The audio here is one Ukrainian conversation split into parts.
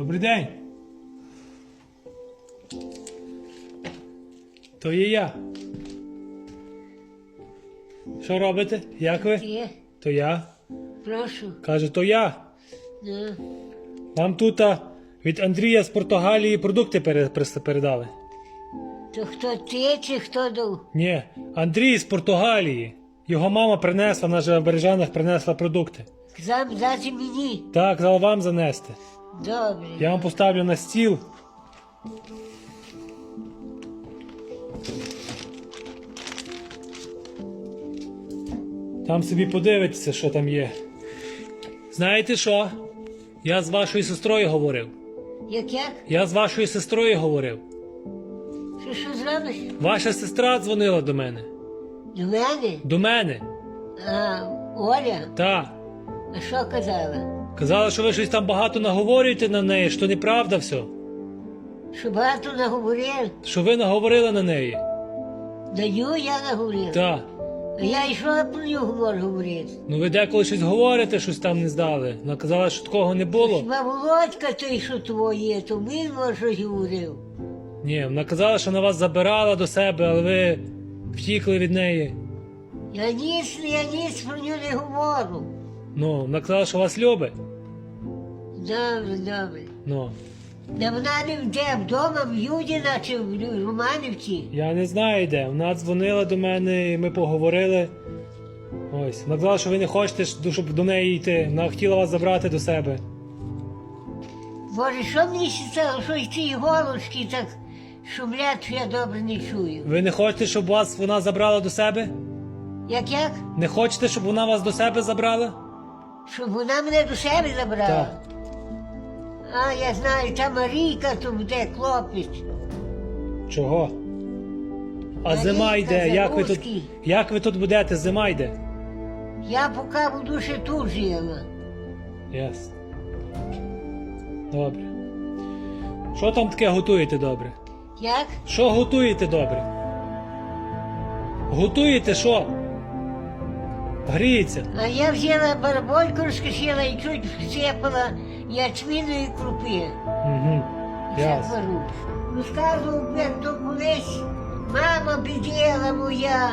Добрий день. То є я. Що робите? Як ви? Є, То я. прошу. Каже, то я. Ну, Нам тут а, від Андрія з Португалії продукти пере- передали. то хто ти чи хто дав? Ні, Андрій з Португалії. Його мама принесла, вона же в Бережанах принесла продукти. Казав дати мені. Так, казала вам занести. Добре. Я вам поставлю на стіл. Там собі подивитися, що там є. Знаєте що? Я з вашою сестрою говорив. Як як? Я з вашою сестрою говорив. Що що зробиш? Ваша сестра дзвонила до мене. До мене? До мене. А, Оля, Та. а що казала? Казала, що ви щось там багато наговорюєте на неї, що неправда все. Що багато наговорив? Що ви наговорили на неї. Даю я наговорив. Та. А я йшла про нього можу говорити. Ну ви деколи щось говорите, щось там не здали. Вона що такого не було. Хіба Володька той, що твоє, то він може щось говорив. Ні, вона казала, що на вас забирала до себе, але ви втікли від неї. Я ніч, я ніч про нього не говорю. Ну, вона казала, що вас любить. Добре, добре. Ну, Да вона не де, вдома в Юдіна чи в Романівці. я не знаю де. Вона дзвонила до мене, і ми поговорили. Ось. Вона казала, що ви не хочете, щоб до неї йти. Вона хотіла вас забрати до себе. Боже, що мені ще стало, що ці голочки так шумлять, що я добре не чую. Ви не хочете, щоб вас вона забрала до себе? Як як? Не хочете, щоб вона вас до себе забрала? Щоб вона мене до себе забрала. Так. А, я знаю, та Марійка то буде хлопець. Чого? А Марійка зима йде. Як ви тут, як ви тут будете? Зима йде. Я поки буду ще тут жила. Ясно. Добре. Що там таке готуєте добре? Як? Що готуєте добре? Готуєте що? Гріється. А я взяла барабольку, розкишила і чуть всипала ячміної крупи. Угу. Це Ясно. вару. Розказував, як то колись мама біділа моя.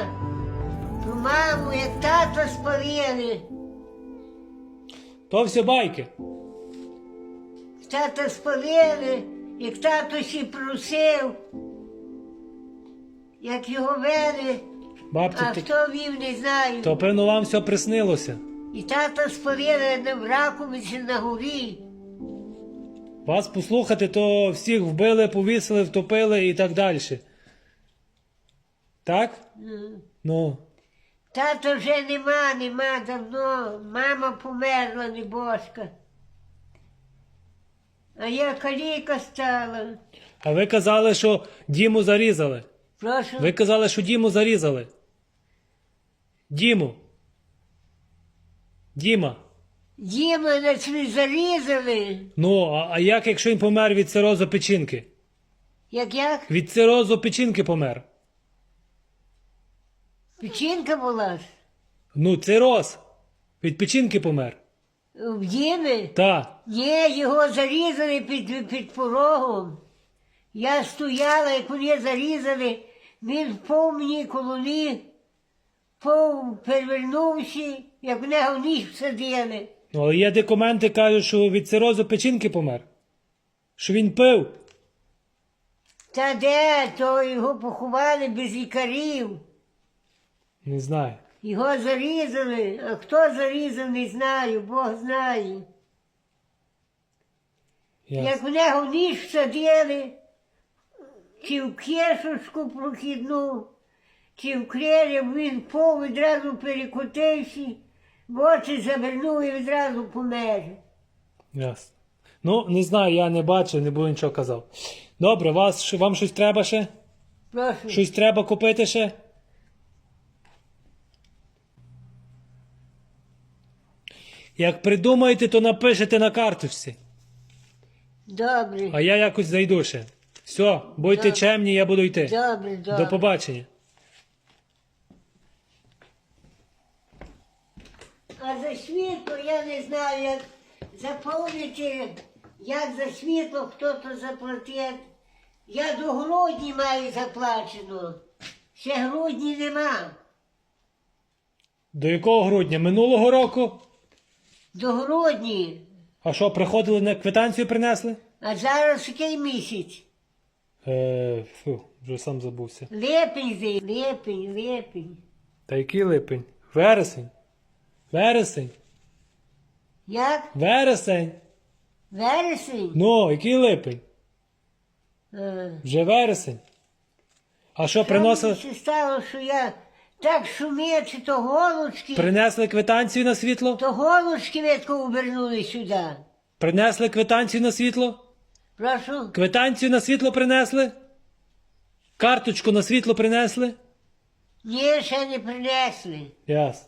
То маму, як тата спалили. То все байки. Тата спалили, як тато ще просив, як його вели, Бабці, а то, хто вів, не знаю. то певно вам все приснилося. І тата спалили на Раковиці на горі. Вас послухати, то всіх вбили, повісили, втопили і так далі. Так? Ну, Ну. Тата вже нема, нема давно. Мама померла, небожка. А я каліка стала. А ви казали, що Діму зарізали. Прошу. Ви казали, що Діму зарізали. Діму. Діма. Нас не зарізали. Ну, а, а як, якщо він помер від цирозу печінки? Як як? Від цирозу печінки помер. Печінка була ж. Ну,цироз. Від печінки помер. В Дімі? Та. Ні, його зарізали під, під порогом. Я стояла, як вони зарізали, він впав мені колоні, впав, перевернувся, як в нього ніж всадили. Ну, але є документи, кажуть, що від цирозу печінки помер. Що він пив. Та де, то його поховали без лікарів. Не знаю. Його зарізали, а хто зарізав, не знаю, Бог знає. Ясно. Як в нього ніж всадили, чи в кишечку прохідну, чи в крилі, він пов відразу перекотився, в очі завернув і відразу помер. Ясно. Ну, не знаю, я не бачив, не буду нічого казав. Добре, вас, що- вам щось треба ще? Прошу. Щось треба купити ще? Як придумаєте, то напишете на карточці. Добре, А я якось зайду ще. Все, будьте чемні, я буду йти. добре, добре. До побачення. А за світло я не знаю, як заповнити як за світло хто то заплатить. Я до грудні маю заплачено. Ще грудні нема. До якого грудня? Минулого року? До грудні. А що, приходили на квитанцію принесли? А зараз який місяць? Е, фу, вже сам забувся. Липень, липень, липень. Та який липень? Вересень. Вересень. Як? Вересень. Вересень? Ну, який липень? Е. Вже вересень. А що, Що приносили? мені стало, що я так шумію, чи то голочки, Принесли квитанцію на світло? то голочки ветко обернули сюди. Принесли квитанцію на світло? Прошу. Квитанцію на світло принесли? Карточку на світло принесли? Ні, ще не принесли. Ясно.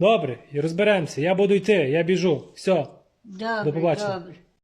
Добре, розберемося. Я буду йти, я біжу. Все. Добре, До побачення. добре.